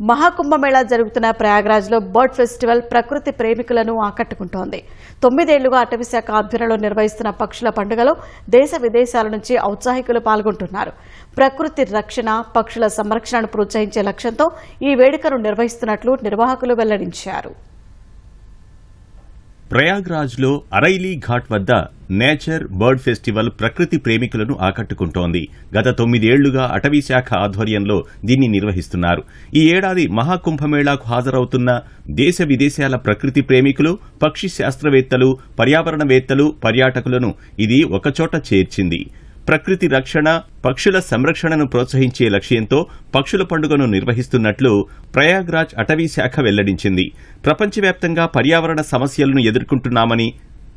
మహాకుంభమేళా జరుగుతున్న ప్రయాగ్రాజ్లో bird festival ప్రకృతి ప్రేమికులను ఆకట్టుకుంటోంది. తొమ్మిదేళ్ళుగా అటవీశాఖ ఆధ్వర్యంలో నిర్వహిస్తున్న పక్షుల పండుగలో దేశ విదేశాల నుంచి ఔత్సాహికులు పాల్గొంటున్నారు. ప్రకృతి రక్షణ పక్షుల సంరక్షణను ప్రోత్సహించే లక్ష్యంతో ఈ వేడుకను నిర్వహిస్తున్నట్లు నిర్వాహకులు వెల్లడించారు. ప్రయాగ్రాజ్లో అరైలీ ఘాట్ వద్ద నేచర్ బర్డ్ ఫెస్టివల్ ప్రకృతి ప్రేమికులను ఆకట్టుకుంటోంది. గత తొమ్మిదేళ్ళుగా అటవీ శాఖ ఆధ్వర్యంలో దీన్ని నిర్వహిస్తున్నారు. ఈ ఏడాది మహాకుంభమేళాకు హాజరవుతున్న దేశ విదేశాల ప్రకృతి ప్రేమికులు పక్షి శాస్త్రవేత్తలు పర్యావరణవేత్తలు పర్యాటకులను ఇది ఒకచోట చేర్చింది. ప్రకృతి రక్షణ పక్షుల సంరక్షణను ప్రోత్సహించే లక్ష్యంతో పక్షుల పండుగను నిర్వహిస్తున్నట్లు ప్రయాగ్రాజ్ అటవీ శాఖ వెల్లడించింది. ప్రపంచవ్యాప్తంగా పర్యావరణ సమస్యలను ఎదుర్కొంటున్నామని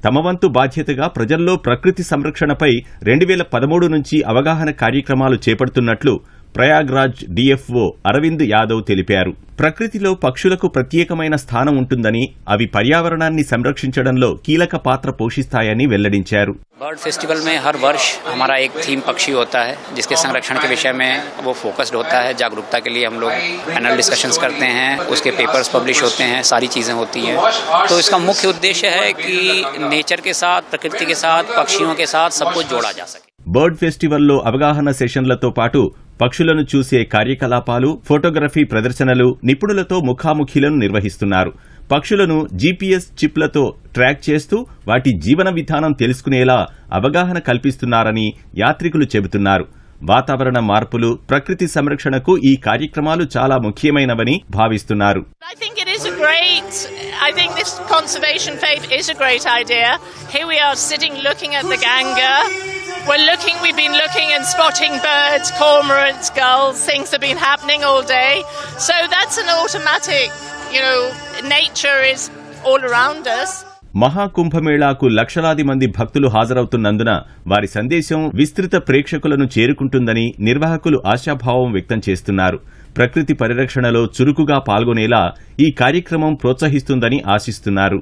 తమ వంతు బాధ్యతగా ప్రజల్లో ప్రకృతి సంరక్షణపై రెండు వేల పదమూడు నుంచి అవగాహన కార్యక్రమాలు చేపడుతున్నట్లు ప్రయాగ్రాజ్ డిఎఫ్ఓ అరవింద్ యాదవ్ తెలిపారు ప్రకృతిలో పక్షులకు ప్రత్యేకమైన స్థానం ఉంటుందని అవి పర్యావరణాన్ని సంరక్షించడంలో కీలక పాత్ర పోషిస్తాయని వెల్లడించారు बर्ड फेस्टिवल में हर वर्ष हमारा एक थीम पक्षी होता है जिसके संरक्षण के विषय में वो फोकस्ड होता है जागरूकता के लिए हम लोग पैनल डिस्कशंस करते हैं उसके पेपर्स पब्लिश होते हैं सारी चीज़ें होती हैं तो इसका मुख्य उद्देश्य है कि नेचर के साथ प्रकृति के साथ पक्षियों के साथ सब कुछ जोड़ा जा सके బర్డ్ ఫెస్టివల్లో అవగాహన సెషన్లతో పాటు పక్షులను చూసే కార్యకలాపాలు ఫోటోగ్రఫీ ప్రదర్శనలు నిపుణులతో ముఖాముఖిలను నిర్వహిస్తున్నారు పక్షులను జీపీఎస్ చిప్లతో ట్రాక్ చేస్తూ వాటి జీవన విధానం తెలుసుకునేలా అవగాహన కల్పిస్తున్నారని యాత్రికులు చెబుతున్నారు వాతావరణ మార్పులు ప్రకృతి సంరక్షణకు ఈ కార్యక్రమాలు చాలా ముఖ్యమైనవని భావిస్తున్నారు I think is a great. I think this conservation faith is a great idea. Here we are sitting looking at the Ganga. We're looking. We've been looking and spotting birds, cormorants, gulls. Things have been happening all day. So that's an automatic. You know, nature is all around us. మహాకుంభమేళాకు లక్షలాది మంది భక్తులు హాజరవుతున్నందున వారి సందేశం విస్తృత ప్రేక్షకులను చేరుకుంటుందని నిర్వాహకులు ఆశాభావం వ్యక్తం చేస్తున్నారు ప్రకృతి పరిరక్షణలో చురుకుగా పాల్గొనేలా ఈ కార్యక్రమం ప్రోత్సహిస్తుందని ఆశిస్తున్నారు